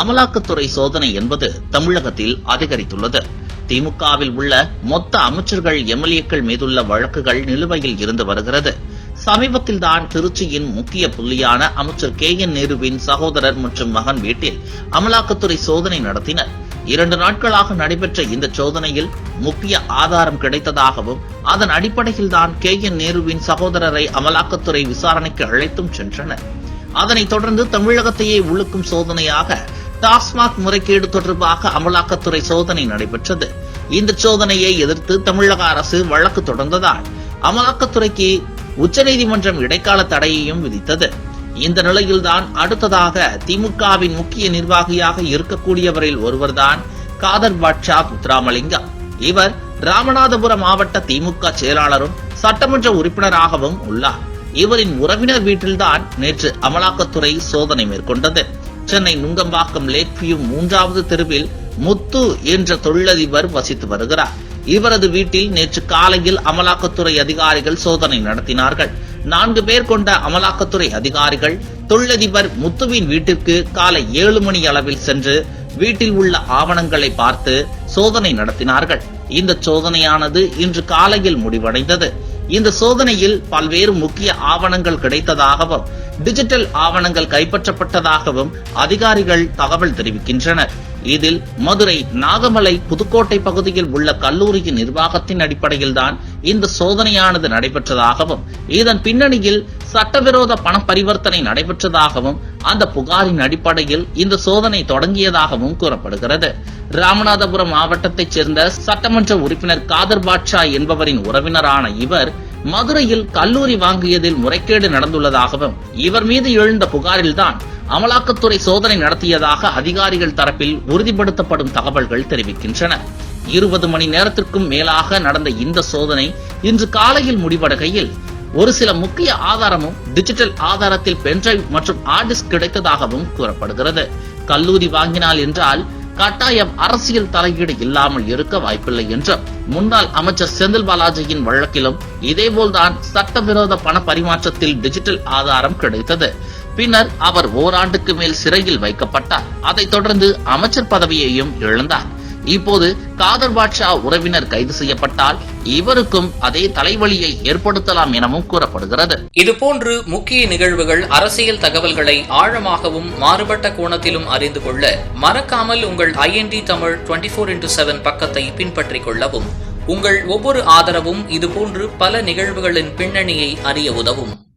அமலாக்கத்துறை சோதனை என்பது தமிழகத்தில் அதிகரித்துள்ளது. திமுகவில் உள்ள மொத்த அமைச்சர்கள் எம்எல்ஏக்கள் மீதுள்ள வழக்குகள் நிலுவையில் இருந்து வருகிறது. சமீபத்தில் தான் திருச்சியின் முக்கிய புள்ளியான அமைச்சர் கே என் நேருவின் சகோதரர் மற்றும் மகன் வீட்டில் அமலாக்கத்துறை சோதனை நடத்தினர். இரண்டு நாட்களாக நடைபெற்ற இந்த சோதனையில் முக்கிய ஆதாரம் கிடைத்ததாகவும் அதன் அடிப்படையில் தான் கே என் நேருவின் சகோதரரை அமலாக்கத்துறை விசாரணைக்கு அழைத்தும் சென்றனர். அதனைத் தொடர்ந்து தமிழகத்தையே உழுக்கும் சோதனையாக டாஸ்மாக் முறைகேடு தொடர்பாக அமலாக்கத்துறை சோதனை நடைபெற்றது. இந்த சோதனையை எதிர்த்து தமிழக அரசு வழக்கு தொடர்ந்ததால் அமலாக்கத்துறைக்கு உச்சநீதிமன்றம் இடைக்கால தடையையும் விதித்தது. இந்த நிலையில்தான் அடுத்ததாக திமுகவின் முக்கிய நிர்வாகியாக இருக்கக்கூடியவரில் ஒருவர்தான் காதர் பாட்ஷா முத்துராமலிங்கம் இவர் ராமநாதபுரம் மாவட்ட திமுக செயலாளரும் சட்டமன்ற உறுப்பினராகவும் உள்ளார். இவரின் உறவினர் வீட்டில்தான் நேற்று அமலாக்கத்துறை சோதனை மேற்கொண்டது. சென்னை நுங்கம்பாக்கம் லேக் வியூ மூன்றாவது தெருவில் முத்து என்ற தொழிலதிபர் வசித்து வருகிறார். இவரது வீட்டில் நேற்று காலையில் அமலாக்கத்துறை அதிகாரிகள் சோதனை நடத்தினார்கள். நான்கு பேர் கொண்ட அமலாக்கத்துறை அதிகாரிகள் தொழிலதிபர் முத்துவின் வீட்டிற்கு காலை ஏழு மணி அளவில் சென்று வீட்டில் உள்ள ஆவணங்களை பார்த்து சோதனை நடத்தினார்கள். இந்த சோதனையானது இன்று காலையில் முடிவடைந்தது. இந்த சோதனையில் பல்வேறு முக்கிய ஆவணங்கள் கிடைத்ததாகவும் டிஜிட்டல் ஆவணங்கள் கைப்பற்றப்பட்டதாகவும் அதிகாரிகள் தகவல் தெரிவிக்கின்றனர். இதில் மதுரை நாகமலை புதுக்கோட்டை பகுதியில் உள்ள கல்லூரியின் நிர்வாகத்தின் அடிப்படையில்தான் இந்த சோதனையானது நடைபெற்றதாகவும் இதன் பின்னணியில் சட்டவிரோத பண பரிவர்த்தனை நடைபெற்றதாகவும் அந்த புகாரின் அடிப்படையில் இந்த சோதனை தொடங்கியதாகவும் கூறப்படுகிறது. ராமநாதபுரம் மாவட்டத்தைச் சேர்ந்த சட்டமன்ற உறுப்பினர் காதர் பாட்ஷா என்பவரின் உறவினரான இவர் மதுரையில் கல்லூரி வாங்கியதில் முறைகேடு நடந்துள்ளதாகவும் இவர் மீது எழுந்த புகாரில்தான் அமலாக்கத்துறை சோதனை நடத்தியதாக அதிகாரிகள் தரப்பில் உறுதிப்படுத்தப்படும் தகவல்கள் தெரிவிக்கின்றன. இருபது மணி நேரத்திற்கும் மேலாக நடந்த இந்த சோதனை இன்று காலையில் முடிவடைகையில் ஒரு சில முக்கிய ஆதாரமும் டிஜிட்டல் ஆதாரத்தில் பென்டிரைவ் மற்றும் ஹார்டிஸ்க் கிடைத்ததாகவும் கூறப்படுகிறது. கல்லூரி வாங்கினால் என்றால் கட்டாயம் அரசியல் தலையீடு இல்லாமல் இருக்க வாய்ப்பில்லை என்றும் முன்னாள் அமைச்சர் செந்தில் பாலாஜியின் வழக்கிலும் இதேபோல்தான் சட்டவிரோத பண பரிமாற்றத்தில் டிஜிட்டல் ஆதாரம் கிடைத்தது. பின்னர் அவர் ஓராண்டுக்கு மேல் சிறையில் வைக்கப்பட்டார். அதைத் தொடர்ந்து அமைச்சர் பதவியையும் இழந்தார். இப்போது காதர் பாட்ஷா உறவினர் கைது செய்யப்பட்டால் இவருக்கும் அதே தலைவலியை ஏற்படுத்தலாம் எனவும் கூறப்படுகிறது. இதுபோன்று முக்கிய நிகழ்வுகள் அரசியல் தகவல்களை ஆழமாகவும் மாறுபட்ட கோணத்திலும் அறிந்து கொள்ள மறக்காமல் உங்கள் IND Tamil twenty four into seven பக்கத்தை பின்பற்றிக் கொள்ளவும். உங்கள் ஒவ்வொரு ஆதரவும் இதுபோன்று பல நிகழ்வுகளின் பின்னணியை அறிய உதவும்.